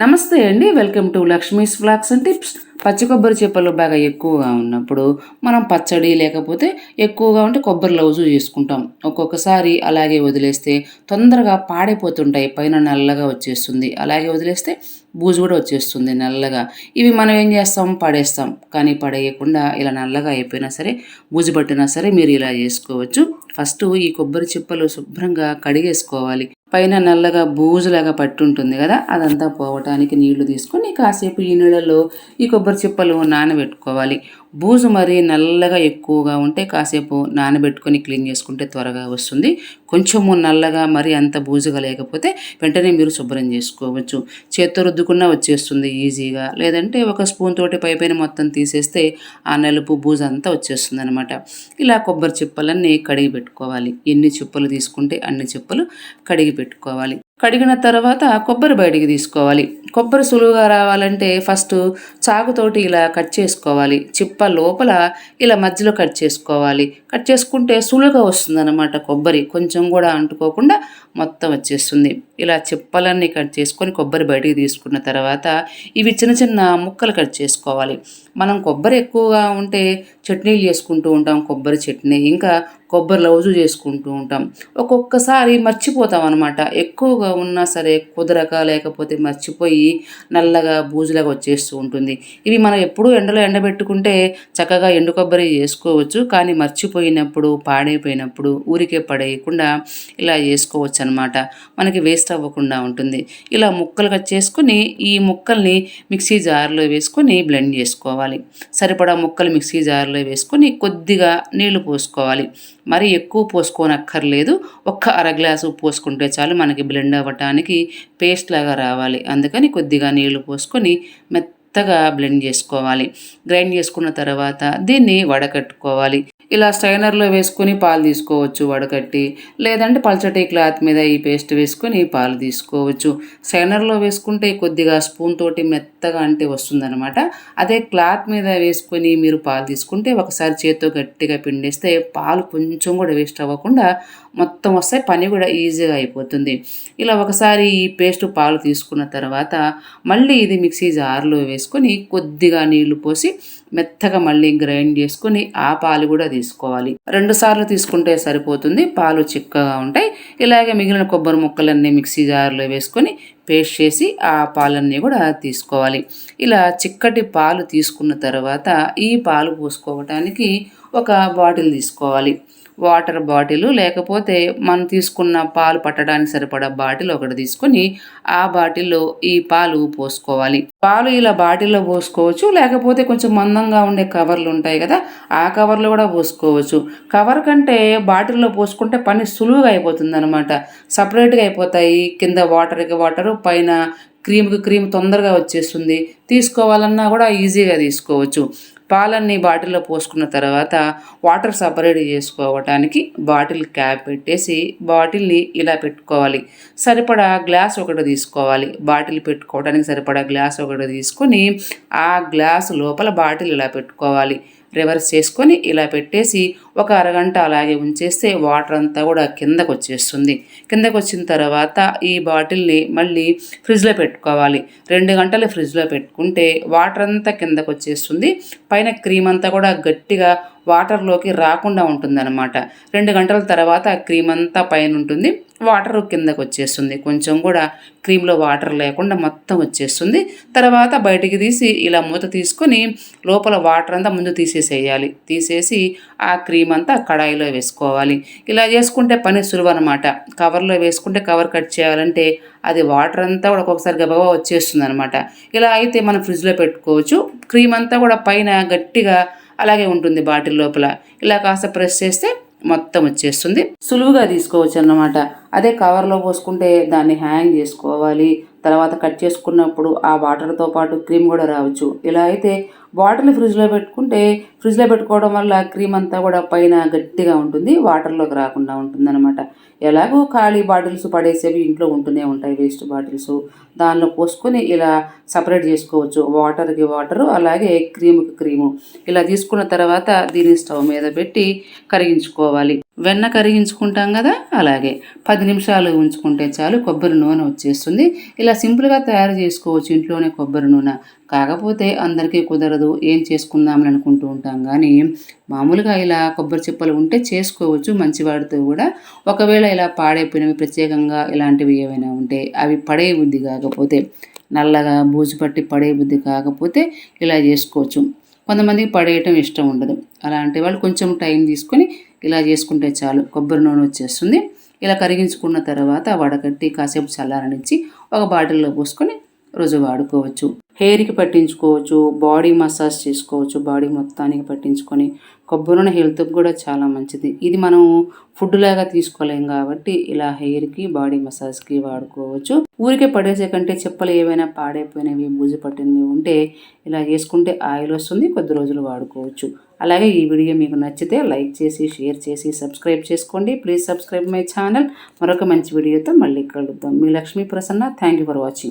నమస్తే అండి welcome to Lakshmi's vlogs and tips. పచ్చి కొబ్బరి చేపలు బాగా ఎక్కువగా ఉన్నప్పుడు మనం పచ్చడి లేకపోతే ఎక్కువగా ఉంటే కొబ్బరి లౌజు చేసుకుంటాం. ఒక్కొక్కసారి అలాగే వదిలేస్తే తొందరగా పాడైపోతుంటాయి పైన నల్లగా వచ్చేస్తుంది. అలాగే వదిలేస్తే బూజు కూడా వచ్చేస్తుంది నల్లగా. ఇవి మనం ఏం చేస్తాం? పడేస్తాం. కానీ పడేయకుండా ఇలా నల్లగా అయిపోయినా సరే బూజు పట్టినా సరే మీరు ఇలా చేసుకోవచ్చు. ఫస్ట్ ఈ కొబ్బరి చిప్పలు శుభ్రంగా కడిగేసుకోవాలి. పైన నల్లగా బూజులాగా పట్టుంటుంది కదా అదంతా పోవటానికి నీళ్ళు తీసుకొని కాసేపు ఈ నీళ్ళలో ఈ కొబ్బరి చిప్పలు నానబెట్టుకోవాలి. బూజు మరీ నల్లగా ఎక్కువగా ఉంటే కాసేపు నానబెట్టుకొని క్లీన్ చేసుకుంటే త్వరగా వస్తుంది. కొంచెము నల్లగా మరి అంత బూజుగా లేకపోతే వెంటనే మీరు శుభ్రం చేసుకోవచ్చు. చేత్తో రుద్దుకున్నా వచ్చేస్తుంది ఈజీగా. లేదంటే ఒక స్పూన్ తోటి పైపైన మొత్తం తీసేస్తే ఆ నలుపు బూజు అంతా వచ్చేస్తుంది అనమాట ఇలా కొబ్బరి చిప్పలన్నీ కడిగి పెట్టుకోవాలి. ఎన్ని చిప్పలు తీసుకుంటే అన్ని చిప్పలు కడిగి పెట్టుకోవాలి. కడిగిన తర్వాత కొబ్బరి బయటికి తీసుకోవాలి. కొబ్బరి సులువుగా రావాలంటే ఫస్ట్ చాకుతోటి ఇలా కట్ చేసుకోవాలి. చిప్ప లోపల ఇలా మధ్యలో కట్ చేసుకోవాలి. కట్ చేసుకుంటే సులువుగా వస్తుందన్నమాట కొబ్బరి. కొంచెం కూడా అంటుకోకుండా మొత్తం వచ్చేస్తుంది. ఇలా చిప్పలన్నీ కట్ చేసుకొని కొబ్బరి బయటికి తీసుకున్న తర్వాత ఇవి చిన్న చిన్న ముక్కలు కట్ చేసుకోవాలి. మనం కొబ్బరి ఎక్కువగా ఉంటే చట్నీలు చేసుకుంటూ ఉంటాం. కొబ్బరి చట్నీ ఇంకా కొబ్బరి లౌజు చేసుకుంటూ ఉంటాం. ఒక్కొక్కసారి మర్చిపోతాం అనమాట ఎక్కువగా ఉన్నా సరే కుదరక లేకపోతే మర్చిపోయి నల్లగా బూజులాగా వచ్చేస్తూ ఉంటుంది. ఇవి మనం ఎప్పుడూ ఎండలో ఎండబెట్టుకుంటే చక్కగా ఎండు కొబ్బరి చేసుకోవచ్చు. కానీ మర్చిపోయినప్పుడు పాడైపోయినప్పుడు ఊరికే పడేయకుండా ఇలా చేసుకోవచ్చు అనమాట మనకి వేస్ట్ అవ్వకుండా ఉంటుంది. ఇలా ముక్కలు కట్ చేసుకుని ఈ ముక్కల్ని మిక్సీ జార్లో వేసుకొని బ్లెండ్ చేసుకోవాలి. సరిపడా ముక్కలు మిక్సీ జార్లో వేసుకొని కొద్దిగా నీళ్ళు పోసుకోవాలి. మరి ఎక్కువ పోసుకోనక్కర్లేదు. ఒక్క అర గ్లాసు పోసుకుంటే చాలు మనకి బ్లెండ్ అవ్వటానికి పేస్ట్ లాగా రావాలి. అందుకని కొద్దిగా నీళ్ళు పోసుకొని మెత్తగా బ్లెండ్ చేసుకోవాలి. గ్రైండ్ చేసుకున్న తర్వాత దీన్ని వడకట్టుకోవాలి. ఇలా స్ట్రైనర్లో వేసుకొని పాలు తీసుకోవచ్చు వడకట్టి లేదంటే పల్చటి క్లాత్ మీద ఈ పేస్ట్ వేసుకొని పాలు తీసుకోవచ్చు. స్ట్రైనర్లో వేసుకుంటే కొద్దిగా స్పూన్ తోటి మెత్తగా అంటే వస్తుందన్నమాట. అదే క్లాత్ మీద వేసుకొని మీరు పాలు తీసుకుంటే ఒకసారి చేత్తో గట్టిగా పిండేస్తే పాలు కొంచెం కూడా వేస్ట్ అవ్వకుండా మొత్తం వస్తే పని కూడా ఈజీగా అయిపోతుంది. ఇలా ఒకసారి ఈ పేస్ట్ పాలు తీసుకున్న తర్వాత మళ్ళీ ఇది మిక్సీ జార్లో వేసుకొని కొద్దిగా నీళ్ళు పోసి మెత్తగా మళ్ళీ గ్రైండ్ చేసుకొని ఆ పాలు కూడా తీసుకోవాలి. రెండు సార్లు తీసుకుంటే సరిపోతుంది. పాలు చిక్కగా ఉంటాయి. ఇలాగే మిగిలిన కొబ్బరి ముక్కలన్నీ మిక్సీ జార్లో వేసుకొని పేస్ట్ చేసి ఆ పాలన్నీ కూడా తీసుకోవాలి. ఇలా చిక్కటి పాలు తీసుకున్న తర్వాత ఈ పాలు పోసుకోవటానికి ఒక బాటిల్ తీసుకోవాలి. వాటర్ బాటిల్ లేకపోతే మనం తీసుకున్న పాలు పట్టడానికి సరిపడా బాటిల్ ఒకటి తీసుకొని ఆ బాటిల్లో ఈ పాలు పోసుకోవాలి. పాలు ఇలా బాటిల్లో పోసుకోవచ్చు లేకపోతే కొంచెం మందంగా ఉండే కవర్లు ఉంటాయి కదా ఆ కవర్లో కూడా పోసుకోవచ్చు. కవర్ కంటే బాటిల్లో పోసుకుంటే పని సులువుగా అయిపోతుంది అనమాట సపరేట్గా అయిపోతాయి. కింద వాటర్కి వాటరు పైన క్రీమ్కి క్రీమ్ తొందరగా వచ్చేస్తుంది. తీసుకోవాలన్నా కూడా ఈజీగా తీసుకోవచ్చు. పాలన్నీ బాటిల్లో పోసుకున్న తర్వాత వాటర్ సపరేట్ చేసుకోవటానికి బాటిల్ క్యాప్ పెట్టేసి బాటిల్ని ఇలా పెట్టుకోవాలి. సరిపడా గ్లాస్ ఒకటి తీసుకోవాలి. బాటిల్ పెట్టుకోవడానికి సరిపడా గ్లాస్ ఒకటి తీసుకొని ఆ గ్లాస్ లోపల బాటిల్ ఇలా పెట్టుకోవాలి. రివర్స్ చేసుకొని ఇలా పెట్టేసి ఒక అరగంట అలాగే ఉంచేస్తే వాటర్ అంతా కూడా కిందకు వచ్చేస్తుంది. కిందకు వచ్చిన తర్వాత ఈ బాటిల్ని మళ్ళీ ఫ్రిడ్జ్లో పెట్టుకోవాలి. రెండు గంటలు ఫ్రిడ్జ్లో పెట్టుకుంటే వాటర్ అంతా కిందకు వచ్చేస్తుంది. పైన క్రీమ్ అంతా కూడా గట్టిగా వాటర్లోకి రాకుండా ఉంటుందన్నమాట. రెండు గంటల తర్వాత క్రీమ్ అంతా పైన ఉంటుంది వాటర్ కిందకు వచ్చేస్తుంది కొంచెం కూడా క్రీమ్లో వాటర్ లేకుండా మొత్తం వచ్చేస్తుంది. తర్వాత బయటికి తీసి ఇలా మూత తీసుకొని లోపల వాటర్ అంతా ముందు తీసేసేయాలి. తీసేసి ఆ క్రీమ్ అంతా కడాయిలో వేసుకోవాలి. ఇలా చేసుకుంటే పని సులువు అనమాట కవర్లో వేసుకుంటే కవర్ కట్ చేయాలంటే అది వాటర్ అంతా కూడా ఒక్కొక్కసారి గబగబా వచ్చేస్తుంది అనమాట ఇలా అయితే మనం ఫ్రిడ్జ్లో పెట్టుకోవచ్చు. క్రీమ్ అంతా కూడా పైన గట్టిగా అలాగే ఉంటుంది బాటిల్ లోపల. ఇలా కాస్త ప్రెస్ చేస్తే మొత్తం వచ్చేస్తుంది. సులువుగా తీసుకోవచ్చు అన్నమాట. అదే కవర్లో పోసుకుంటే దాన్ని హ్యాంగ్ చేసుకోవాలి. తర్వాత కట్ చేసుకున్నప్పుడు ఆ వాటర్తో పాటు క్రీమ్ కూడా రావచ్చు. ఇలా అయితే వాటర్ని ఫ్రిడ్జ్లో పెట్టుకుంటే ఫ్రిడ్జ్లో పెట్టుకోవడం వల్ల క్రీమ్ అంతా కూడా పైన గట్టిగా ఉంటుంది వాటర్లోకి రాకుండా ఉంటుందన్నమాట. ఎలాగో ఖాళీ బాటిల్స్ పడేసేవి ఇంట్లో ఉంటూనే ఉంటాయి వేస్ట్ బాటిల్స్. దానిలో పోసుకొని ఇలా సపరేట్ చేసుకోవచ్చు. వాటర్కి వాటరు అలాగే క్రీముకి క్రీము. ఇలా తీసుకున్న తర్వాత దీన్ని స్టవ్ మీద పెట్టి కరిగించుకోవాలి. వెన్న కరిగించుకుంటాం కదా అలాగే పది నిమిషాలు ఉంచుకుంటే చాలు కొబ్బరి నూనె వచ్చేస్తుంది. ఇలా సింపుల్గా తయారు చేసుకోవచ్చు ఇంట్లోనే కొబ్బరి నూనె. కాకపోతే అందరికీ కుదరదు ఏం చేసుకుందామని అనుకుంటూ ఉంటాం. కానీ మామూలుగా ఇలా కొబ్బరి చిప్పలు ఉంటే చేసుకోవచ్చు మంచివాడితో కూడా. ఒకవేళ ఇలా పాడైపోయినవి ప్రత్యేకంగా ఇలాంటివి ఏవైనా ఉంటే అవి పడే బుద్ధి కాకపోతే నల్లగా బూజు పట్టి పడే బుద్ధి కాకపోతే ఇలా చేసుకోవచ్చు. కొంతమందికి పడేయటం ఇష్టం ఉండదు. అలాంటి వాళ్ళు కొంచెం టైం తీసుకొని ఇలా చేసుకుంటే చాలు కొబ్బరి నూనె వచ్చేస్తుంది. ఇలా కరిగించుకున్న తర్వాత వడకట్టి కాసేపు చల్లారనిచ్చి ఒక బాటిల్లో పోసుకొని రోజు వాడుకోవచ్చు. హెయిర్కి పట్టించుకోవచ్చు బాడీ మసాజ్ చేసుకోవచ్చు బాడీ మొత్తానికి పట్టించుకొని. కొబ్బరి నూనె హెల్త్కి కూడా చాలా మంచిది. ఇది మనం ఫుడ్ లాగా తీసుకోలేం కాబట్టి ఇలా హెయిర్కి బాడీ మసాజ్కి వాడుకోవచ్చు. ఊరికే పడేసే కంటే చెప్పలు ఏవైనా పాడైపోయినవి బూజు పట్టినవి ఉంటే ఇలా చేసుకుంటే ఆయిల్ వస్తుంది కొద్ది రోజులు వాడుకోవచ్చు. అలాగే ఈ వీడియో మీకు నచ్చితే లైక్ చేసి షేర్ చేసి సబ్స్క్రైబ్ చేసుకోండి. Please subscribe my channel. మరొక మంచి వీడియోతో మళ్ళీ కలుద్దాం. మీ Lakshmi Prasanna. Thank you for watching